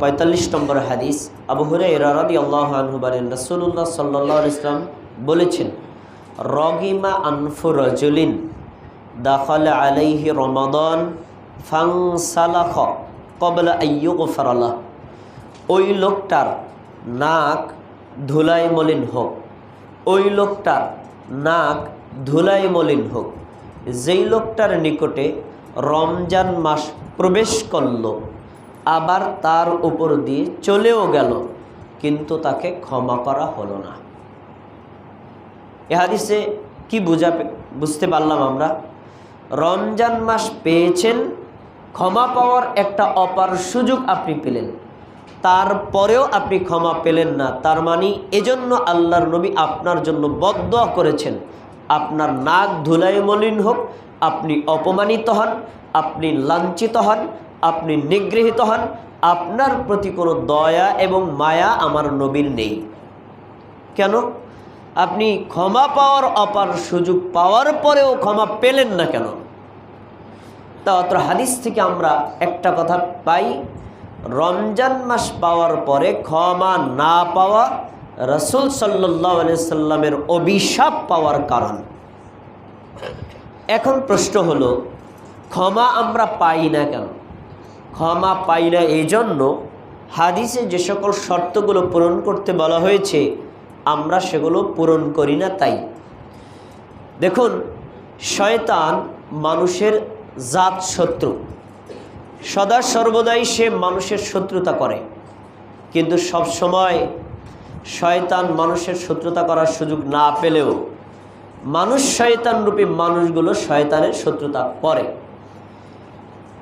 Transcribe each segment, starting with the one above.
পঁয়তাল্লিশ নম্বর হাদিস আবু হুরে রাদি আল্লাহ আনহু রসুল্লাহ সাল্লাহ ইসলাম বলেছেন, রগিমা আনফু রজুলিন দাখল আলাইহি রমাদন ফাংসালাখ কবলা আইয়ুগ ফরালা ওই লোকটার নাক ধুলাই মলিন হোক, ওই লোকটার নাক ধুলাই মলিন হোক, যেই লোকটার নিকটে রমজান মাস প্রবেশ করল আবার তার উপর দিয়ে চলেও গেল, কিন্তু তাকে ক্ষমা করা হলো না। এ হাদিসে কি বুঝা বুঝতে পারলাম আমরা? রমজান মাস পেয়েছেন, ক্ষমা পাওয়ার একটা অপার সুযোগ আপনি পেলেন। তারপরেও আপনি ক্ষমা পেলেন না, তার মানে এজন্য আল্লাহর নবী আপনার জন্য বদ্ধ করেছেন। আপনার নাক ধুলাই মলিন হোক, আপনি অপমানিত হন, আপনি লাঞ্ছিত হন আপনি নিগৃহীত হন। আপনার প্রতি কোনো দয়া এবং মায়া আমার নবীর নেই। কেন? আপনি ক্ষমা পাওয়ার অপার সুযোগ পাওয়ার পরেও ক্ষমা পেলেন না কেন? তা অত হাদিস থেকে আমরা একটা কথা পাই, রমজান মাস পাওয়ার পরে ক্ষমা না পাওয়া রসুল সাল্লাহ সাল্লামের অভিশাপ পাওয়ার কারণ। এখন প্রশ্ন হলো, ক্ষমা আমরা পাই না কেন? ক্ষমা পাই না এই জন্য হাদিসে যে সকল শর্তগুলো পূরণ করতে বলা হয়েছে, আমরা সেগুলো পূরণ করি না তাই। দেখুন, শয়তান মানুষের জাত শত্রু। সদা সর্বদাই সে মানুষের শত্রুতা করে। কিন্তু সব সময় শয়তান মানুষের শত্রুতা করার সুযোগ না পেলেও মানুষ শয়তান রূপী মানুষগুলো শয়তানের শত্রুতা করে।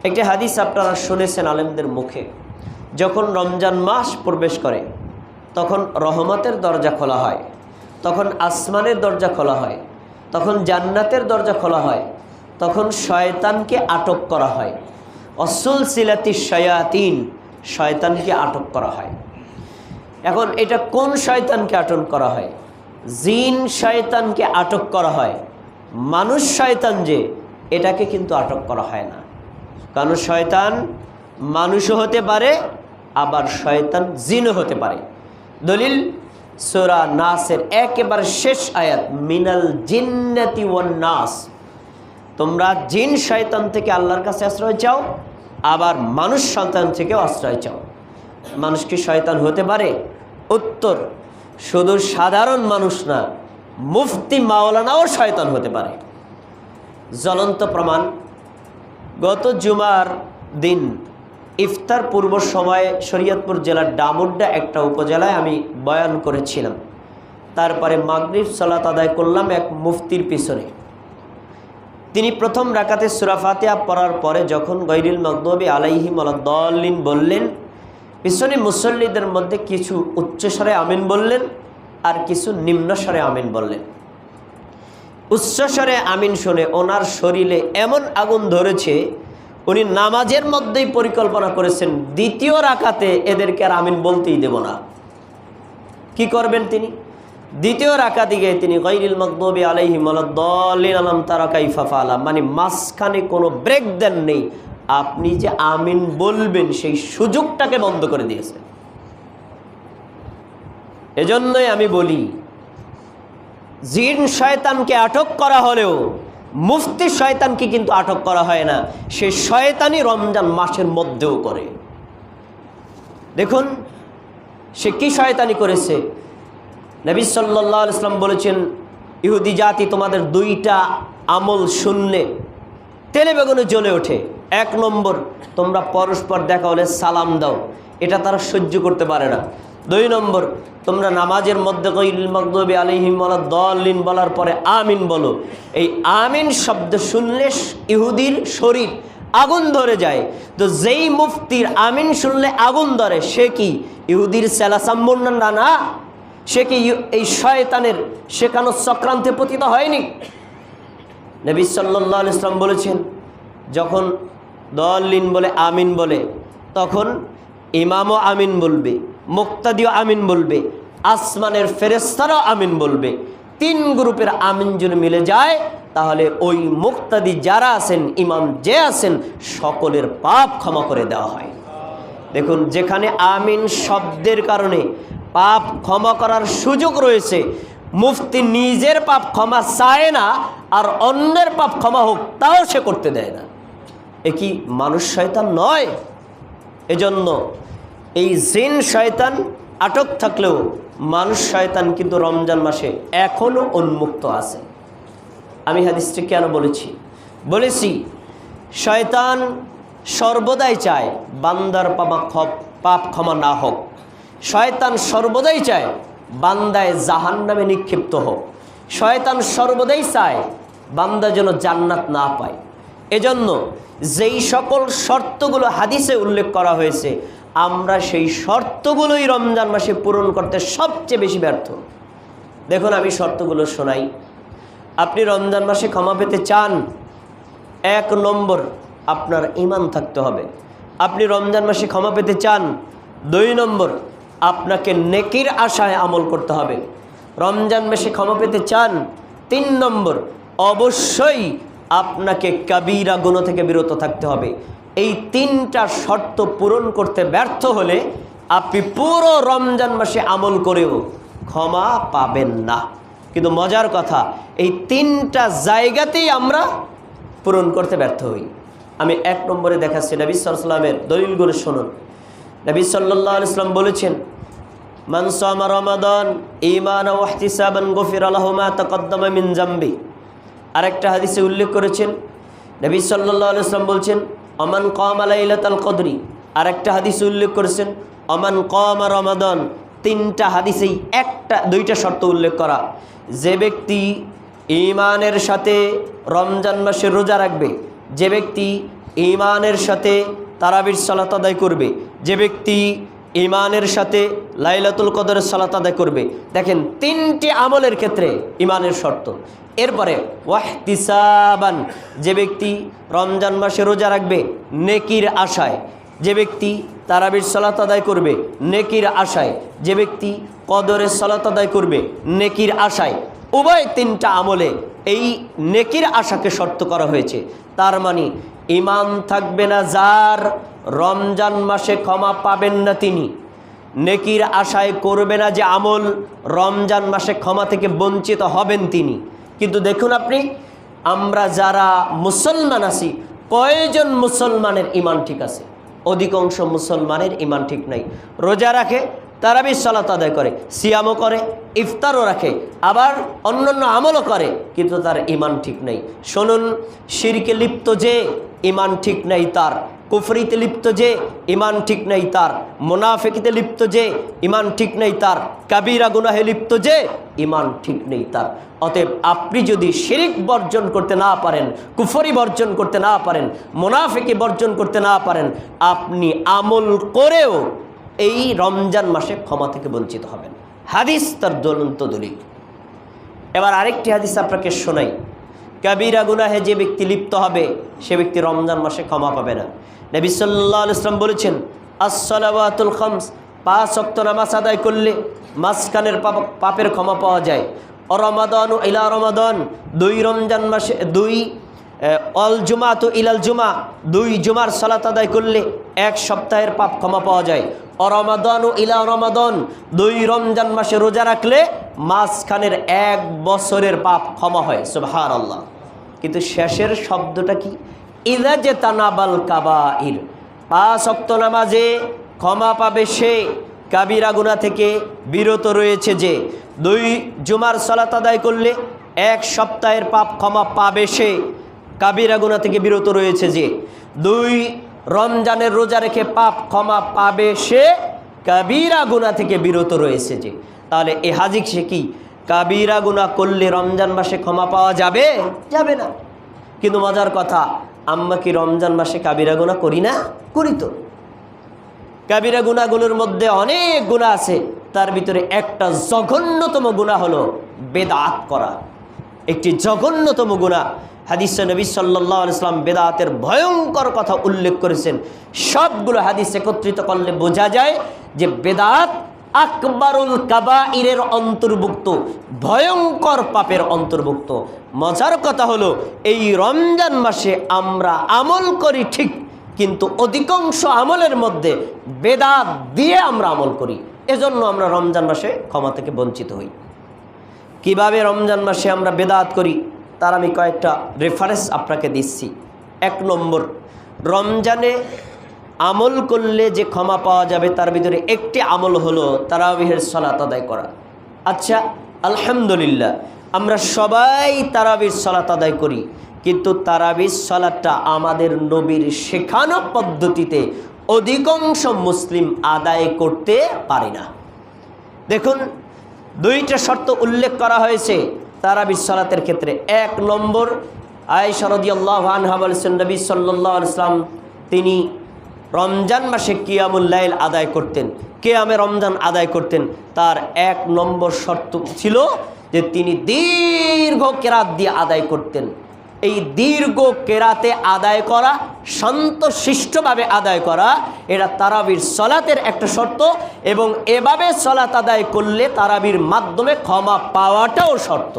একটি হাদিস আপনারা শুনেছেন আলেমদের মুখে। যখন রমজান মাস প্রবেশ করে, তখন রহমতের দরজা খোলা হয়, তখন আসমানের দরজা খোলা হয়, তখন জান্নাতের দরজা খোলা হয়, তখন শয়তানকে আটক করা হয়। অসুল সিলাতি শয়াতিন, শয়তানকে আটক করা হয়। এখন এটা কোন শয়তানকে আটক করা হয়? জিন শয়তানকে আটক করা হয়, মানুষ শয়তান যে, এটাকে কিন্তু আটক করা হয় না। কারণ শয়তান মানুষও হতে পারে, আবার শয়তান জিনও হতে পারে। দলিল সোরা নাসের একেবারে শেষ আয়াত, মিনাল জিন্নাতি ওয়ান নাস। তোমরা জিন শয়তান থেকে আল্লাহর কাছে আশ্রয় চাও, আবার মানুষ সন্তান থেকেও আশ্রয় চাও। মানুষ কি শয়তান হতে পারে? উত্তর, শুধু সাধারণ মানুষ না, মুফতি মাওলানাও শয়তান হতে পারে। জ্বলন্ত প্রমাণ গত জুমার দিন ইফতার পূর্ব সময়ে শরীয়তপুর জেলার ডামুড্ডা একটা উপজেলায় আমি বয়ান করেছিলাম। তারপরে মাগরিব সালাত আদায় করলাম এক মুফতির পিছনে। তিনি প্রথম রাকাতে সুরাফাতিয়া পড়ার পরে যখন গৈরিল মকদবী আলাইহিম আলাদ্দলিন বললেন, পিছনে মুসল্লিদের মধ্যে কিছু উচ্চস্বরে আমিন বললেন আর কিছু নিম্নস্বরে আমিন বললেন। উচ্চস্বরে আমিন শুনে ওনার শরীরে এমন আগুন ধরেছে, উনি নামাজের মধ্যেই পরিকল্পনা করেছেন, দ্বিতীয় রাকাতে এদেরকে আর আমিন বলতেই দেব না। কি করবেন তিনি? দ্বিতীয় রাখা দিকে তিনি গৈরিল মকদবি আলাইহি মালাদ্দলিন আলাম তারা কাইফাফা আলাম মানে মাঝখানে কোনো ব্রেক দেন নেই। আপনি যে আমিন বলবেন, সেই সুযোগটাকে বন্ধ করে দিয়েছে। এজন্যই আমি বলি জিন শয়তানকে আটক করা হলেও, মুফতি শয়তানকে কিন্তু আটক করা হয় না। সে শয়তানি রমজান মাসের মধ্যেও করে। দেখুন, সে কি শয়তানি করেছে? নবী সাল্লাহ ইসলাম বলেছেন, ইহুদি জাতি তোমাদের দুইটা আমল শুনলে তেলে বেগুনে জ্বলে ওঠে। এক নম্বর, তোমরা পরস্পর দেখা হলে সালাম দাও। এটা তারা সহ্য করতে পারে না। দুই নম্বর, তোমরা নামাজের মধ্যে কইল মকদবী আলিহিম দলিন বলার পরে আমিন বলো। এই আমিন শব্দ শুনলে ইহুদির শরীর আগুন ধরে যায়। তো যেই মুফতির আমিন শুনলে আগুন ধরে, সে কি? ইহুদির সেলাসাম্বন্না না সে কি এই শয়তানের শেখানো চক্রান্তে পতিত হয়নি? নবী সাল্লাহ ইসলাম বলেছেন, যখন দলিন বলে আমিন বলে, তখন ইমামও আমিন বলবে। মুক্তাদিও আমিন বলবে, আসমানের ফেরেস্তারাও আমিন বলবে। তিন গ্রুপের আমিন যদি মিলে যায়, তাহলে ওই মুক্তাদি যারা আছেন, ইমাম যে আছেন, সকলের পাপ ক্ষমা করে দেওয়া হয়। দেখুন, যেখানে আমিন শব্দের কারণে পাপ ক্ষমা করার সুযোগ রয়েছে, মুফতি নিজের পাপ ক্ষমা চায় না, আর অন্যের পাপ ক্ষমা হোক, তাও সে করতে দেয় না। এ কি মানুষ শয়তান নয়? এজন্য এই জিন শয়তান আটক থাকলেও মানুষ শয়তান কিন্তু রমজান মাসে এখনও উন্মুক্ত আছে। আমি হাদিসটি কেন বলেছি? বলেছি, শয়তান সর্বদাই চায় বান্দার পাপা পাপ ক্ষমা না হোক। শয়তান সর্বদাই চায় বান্দায় জাহান নামে নিক্ষিপ্ত হোক। শয়তান সর্বদাই চায় বান্দা যেন জান্নাত না পায়। এজন্য যেই সকল শর্তগুলো হাদিসে উল্লেখ করা হয়েছে আমরা সেই শর্তগুলোই রমজান মাসে পূরণ করতে সবচেয়ে বেশি ব্যর্থ। দেখুন, আমি শর্তগুলো শোনাই। আপনি রমজান মাসে ক্ষমা পেতে চান, এক নম্বর আপনার ইমান থাকতে হবে। আপনি রমজান মাসে ক্ষমা পেতে চান, দুই নম্বর আপনাকে নেকির আশায় আমল করতে হবে। রমজান মাসে ক্ষমা পেতে চান, তিন নম্বর অবশ্যই আপনাকে কাবিরা গুণ থেকে বিরত থাকতে হবে। এই তিনটা শর্ত পূরণ করতে ব্যর্থ হলে আপনি পুরো রমজান মাসে আমল করেও ক্ষমা পাবেন না। কিন্তু মজার কথা, এই তিনটা জায়গাতেই আমরা পূরণ করতে ব্যর্থ হই। আমি এক নম্বরে দেখাচ্ছি নবী সাল্লামের দলিলগুলো শুনুন। নবী সাল্লাহ ইসলাম বলেছেন মানসামা রমাদান ইমান ওয়াহতিসাবান গফির আলহমা তকদ্দমা মিন জাম্বি। আরেকটা হাদিসে উল্লেখ করেছেন, নবী সাল্লাহ ইসলাম বলছেন অমান কম আলাইলাতাল কদরি। আর একটা হাদিস উল্লেখ করেছেন, অমান কম রমাদন। তিনটা হাদিসেই একটা, দুইটা শর্ত উল্লেখ করা। যে ব্যক্তি ইমানের সাথে রমজান মাসে রোজা রাখবে, যে ব্যক্তি ইমানের সাথে তারাবির সালাত আদায় করবে, যে ব্যক্তি ইমানের সাথে লাইলাতুল কদরের সালাত আদায় করবে। দেখেন, তিনটি আমলের ক্ষেত্রে ইমানের শর্ত। এরপরে, ওয়াহতিসাবান, যে ব্যক্তি রমজান মাসে রোজা রাখবে, নেকির আশায়। যে ব্যক্তি তারাবির সালাত আদায় করবে, নেকির আশায়। যে ব্যক্তি কদরের সালাত আদায় করবে, নেকির আশায়। উভয় তিনটা আমলে এই নেকির আশাকে শর্ত করা হয়েছে। তার মানে ইমান থাকবে না যার, রমজান মাসে ক্ষমা পাবেন না তিনি। নেকির আশায় করবে না যে আমল, রমজান মাসে ক্ষমা থেকে বঞ্চিত হবেন তিনি। কিন্তু দেখুন আপনি, আমরা যারা মুসলমান আছি, কয়জন মুসলমানের ইমান ঠিক আছে? অধিকাংশ মুসলমানের ইমান ঠিক নাই। রোজা রাখে তারাবি সালাত আদায় করে, সিয়ামও করে, ইফতারও রাখে, আবার অন্যান্য আমলও করে, কিন্তু তার ইমান ঠিক নেই। শুনুন, শিরকে লিপ্ত যে ইমান ঠিক নেই তার। কুফরিতে লিপ্ত যে ইমান ঠিক নেই তার। মোনাফেকিতে লিপ্ত যে ইমান ঠিক নেই তার। কাবিরা গুনাহে লিপ্ত যে ইমান ঠিক নেই তার। অতএব আপনি যদি শিরিক বর্জন করতে না পারেন, কুফরি বর্জন করতে না পারেন, মোনাফেকি বর্জন করতে না পারেন, আপনি আমল করেও এই রমজান মাসে ক্ষমা থেকে বঞ্চিত হবেন। হাদিস তার জ্বলন্ত দলিল। এবার আরেকটি হাদিস আপনাকে শোনাই। কাবিরা গুনাহে যে ব্যক্তি লিপ্ত হবে, সে ব্যক্তি রমজান মাসে ক্ষমা পাবে না। নবী সাল্লাহ ইসলাম বলেছেন আসসালাবাতুল খামস পাঁচ অক্ত নামাজ আদায় করলে মাঝখানের পাপ- পাপের ক্ষমা পাওয়া যায়। অরমাদন ইলা রমাদন, দুই রমজান মাসে, দুই অল জুমা তো ইলাল জুমা, দুই জুমার সালাত আদায় করলে এক সপ্তাহের পাপ ক্ষমা পাওয়া যায়। অরমাদন ও ইলা রমাদন। দুই রমজান মাসে রোজা রাখলে মাঝখানের এক বছরের পাপ ক্ষমা হয় সুবহান আল্লাহ কিন্তু শেষের শব্দটা কি? ইদা যে তানাবাল কাবাইর। পাঁচ অক্ত নামাজে ক্ষমা পাবে সে। কাবিরা গুনা থেকে বিরত রয়েছে যে। দুই জুমার সলাত আদায় করলে এক সপ্তাহের পাপ ক্ষমা পাবে সে। কাবিরা গুনা থেকে বিরত রয়েছে যে। দুই রমজানের রোজা রেখে পাপ ক্ষমা পাবে সে কাবিরা গুনা থেকে বিরত রয়েছে যে। তাহলে এ হাজিক সে কি? কাবিরা গুনা করলে রমজান মাসে ক্ষমা পাওয়া যাবে? যাবে না। কিন্তু মজার কথা আমরা কি রমজান মাসে কাবিরা গুনা করি না? করি তো। কাবিরা গুনাগুলোর মধ্যে অনেক গুণা আছে। তার ভিতরে একটা জঘন্যতম গুণা হলো বেদাত করা। একটি জঘন্যতম গুণা হাদিসে নবী সাল্লাহ ইসলাম বেদাতের ভয়ঙ্কর কথা উল্লেখ করেছেন। সবগুলো হাদিস একত্রিত করলে বোঝা যায় যে বেদাত আকবরুল কাবাইরের অন্তর্ভুক্ত, ভয়ঙ্কর পাপের অন্তর্ভুক্ত। মজার কথা হলো, এই রমজান মাসে আমরা আমল করি ঠিক, কিন্তু অধিকাংশ আমলের মধ্যে বেদাত দিয়ে আমরা আমল করি। এজন্য আমরা রমজান মাসে ক্ষমা থেকে বঞ্চিত হই। কীভাবে রমজান মাসে আমরা বেদাত করি? তার আমি কয়েকটা রেফারেন্স আপনাকে দিচ্ছি। এক নম্বর, রমজানে আমল করলে যে ক্ষমা পাওয়া যাবে তার ভিতরে একটি আমল হলো তারাবিহের সলাত আদায় করা। আচ্ছা আলহামদুলিল্লাহ, আমরা সবাই তারাবির সলাত আদায় করি, কিন্তু তারাবির সলাতটা আমাদের নবীর শেখানো পদ্ধতিতে অধিকাংশ মুসলিম আদায় করতে পারি না। দেখুন, দুইটা শর্ত উল্লেখ করা হয়েছে। তারাবির সালাতের ক্ষেত্রে এক নম্বর আয় শরদিয়াল্লাহ আনহা বলেছেন, নবী সাল্লাহ ইসলাম তিনি রমজান মাসে কিয়ামুল্লাইল আদায় করতেন। কেয়ামে রমজান আদায় করতেন। তার এক নম্বর শর্ত ছিল যে তিনি দীর্ঘ কেরাত দিয়ে আদায় করতেন। এই দীর্ঘ কেরাতে আদায় করা শান্তশিষ্টভাবে আদায় করা, এটা তারাবির সলাতের একটা শর্ত এবং এভাবে সলাত আদায় করলে তারাবির মাধ্যমে ক্ষমা পাওয়াটাও শর্ত।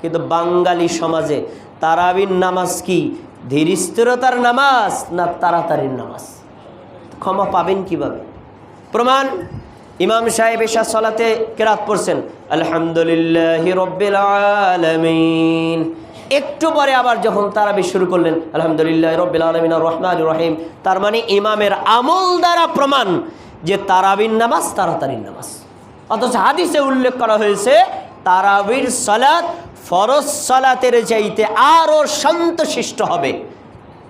কিন্তু বাঙালি সমাজে তারাবির নামাজ কি? ধীর স্থিরতার নামাজ না তাড়াতাড়ির নামাজ? ক্ষমা পাবেন কীভাবে? প্রমাণ, ইমাম সাহেব এসা সলাতে কেরাত পড়ছেন, আলহামদুলিল্লাহ রব্বিল আলামিন। একটু পরে আবার যখন তারাবি শুরু করলেন, আলহামদুলিল্লাহ রব্বিল আলমিন রহমান রহিম। তার মানে ইমামের আমল দ্বারা প্রমাণ যে তারাবির নামাজ তাড়াতাড়ির নামাজ। অথচ হাদিসে উল্লেখ করা হয়েছে, তারাবির সালাত ফরজ সালাতের চাইতে আরও শান্তশিষ্ট হবে।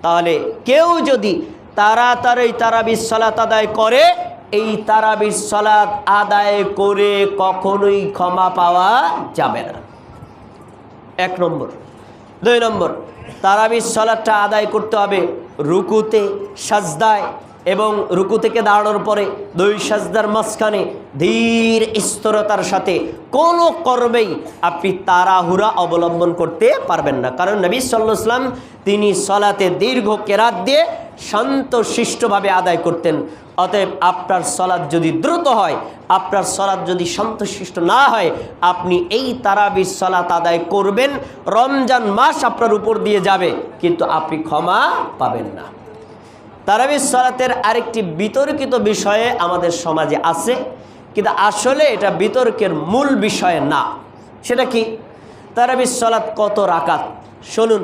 তাহলে কেউ যদি তাড়াতাড়ি তারাবির সালাত আদায় করে, এই তারাবির সালাত আদায় করে কখনোই ক্ষমা পাওয়া যাবে না। এক নম্বর। দুই নম্বর, তারাবির সলাটটা আদায় করতে হবে রুকুতে সাজদায় এবং রুকু থেকে দাঁড়ানোর পরে দুই সাজদার মাঝখানে ধীর স্থিরতার সাথে কোনো কর্মেই আপনি তাড়াহুড়া অবলম্বন করতে পারবেন না। কারণ নবী সাল্লাম তিনি সলাতে দীর্ঘ কেরাত দিয়ে শান্ত শিষ্টভাবে আদায় করতেন। অতএব আপনার সলাদ যদি দ্রুত হয়, আপনার সলাদ যদি শান্তশিষ্ট না হয়, আপনি এই তারাবির সলাত আদায় করবেন। রমজান মাস আপনার উপর দিয়ে যাবে, কিন্তু আপনি ক্ষমা পাবেন না। তারাবির সলাতের আরেকটি বিতর্কিত বিষয়ে আমাদের সমাজে আছে, কিন্তু আসলে এটা বিতর্কের মূল বিষয় না। সেটা কি? তারাবির সলাত কত রাকাত? শুনুন।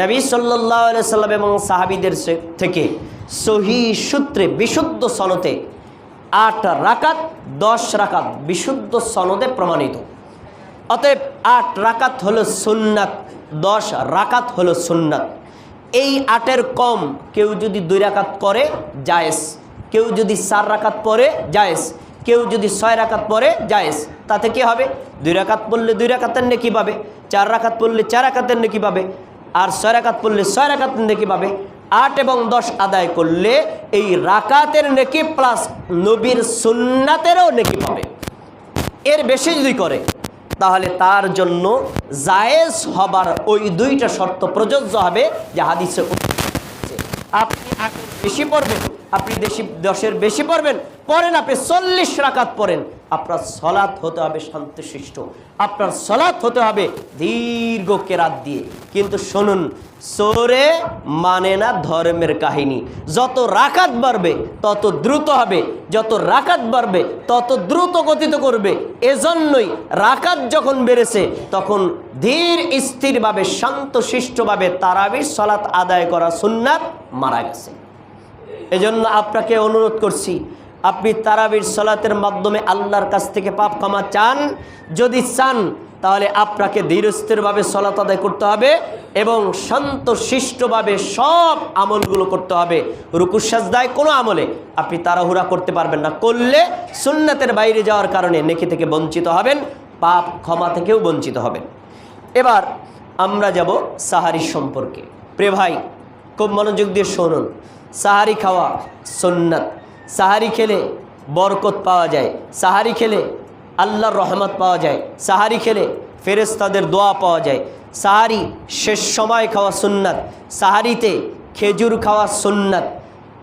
নবী সাল্লাহ সাল্লাম এবং সাহাবিদের থেকে সহি সূত্রে বিশুদ্ধ সনতে আট রাকাত, দশ রাকাত বিশুদ্ধ সনদে প্রমাণিত। অতএব আট রাকাত হলো সুন্নাত, দশ রাকাত হলো সুন্নাত। এই আটের কম কেউ যদি দুই রাকাত করে, জায়েজ। কেউ যদি চার রাকাত পরে জায়েজ। কেউ যদি ছয় রাকাত পরে জায়েজ। তাতে কি হবে? দুই রাকাত পড়লে দুই রাকাতের নেকি পাবে, চার রাকাত পড়লে চার রাকাতের নেকি পাবে, আর ছয় রাকাত পড়লে ছয় রাকাতের নেকি পাবে। আট এবং দশ আদায় করলে এই রাকাতের নেকি প্লাস নবীর সুন্নাতেরও নেকি পাবে। এর বেশি যদি করে, তাহলে তার জন্য জায়েজ হবার ওই দুইটা শর্ত প্রযোজ্য হবে যে হাদিসে আপনি বেশি পড়বেন আপনি দেশি দশের বেশি পড়বেন, পড়েন আপনি চল্লিশ রাকাত পড়েন। আপনার সলাৎ হতে হবে শান্তশিষ্ট। আপনার সলাৎ হতে হবে দীর্ঘ কেরাত দিয়ে। কিন্তু শুনুন সোরে মানে না ধর্মের কাহিনী। যত রাকাত বাড়বে, তত দ্রুত হবে। যত রাকাত বাড়বে, তত দ্রুত গতিত করবে। এজন্যই রাকাত যখন বেড়েছে, তখন ধীর, স্থিরভাবে, শান্তশিষ্টভাবে তারাবির সলাৎ আদায় করা সুন্নাত মারা গেছে। এজন্য আপনাকে অনুরোধ করছি, আপনি তারাবির সলাতের মাধ্যমে আল্লাহর কাছ থেকে পাপ ক্ষমা চান। যদি চান, তাহলে আপনাকে ধীরস্থিরভাবে সলাত আদায় করতে হবে এবং শান্ত শিষ্টভাবে সব আমলগুলো করতে হবে। রুকুর সাজদায় কোনো আমলে আপনি তাড়াহুড়া করতে পারবেন না। করলে সুন্নাতের বাইরে যাওয়ার কারণে নেকি থেকে বঞ্চিত হবেন, পাপ ক্ষমা থেকেও বঞ্চিত হবেন। এবার আমরা যাব সাহারি সম্পর্কে। প্রে ভাই, খুব মনোযোগ দিয়ে শুনুন। সাহারি খাওয়া সুন্নাত। সাহারি খেলে বরকত পাওয়া যায়। সাহারি খেলে আল্লাহর রহমত পাওয়া যায়। সাহারি খেলে ফেরেস্তাদের দোয়া পাওয়া যায়। সাহারি শেষ সময় খাওয়া সুন্নাত। সাহারিতে খেজুর খাওয়া সুন্নাত।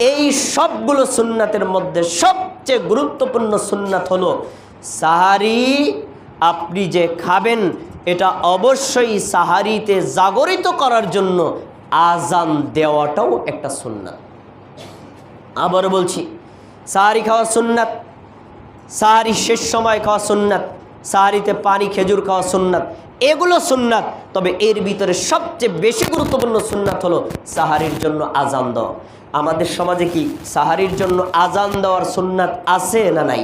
এই সবগুলো সুন্নাতের মধ্যে সবচেয়ে গুরুত্বপূর্ণ সুন্নাত হলো সাহারি। আপনি যে খাবেন, এটা অবশ্যই সাহারিতে জাগরিত করার জন্য আজান দেওয়াটাও একটা সুন্নাত। আবার বলছি, সাহারি খাওয়া সুন্নাত, সাহারি শেষ সময় খাওয়া সুন্নাত, সাহারিতে পানি, খেজুর খাওয়া সুন্নাত, এগুলো সুন্নাত। তবে এর ভিতরে সবচেয়ে বেশি গুরুত্বপূর্ণ সুন্নাত হলো সাহারির জন্য আজান দেওয়া। আমাদের সমাজে কি সাহারির জন্য আজান দেওয়ার সুন্নাত আছে না নাই?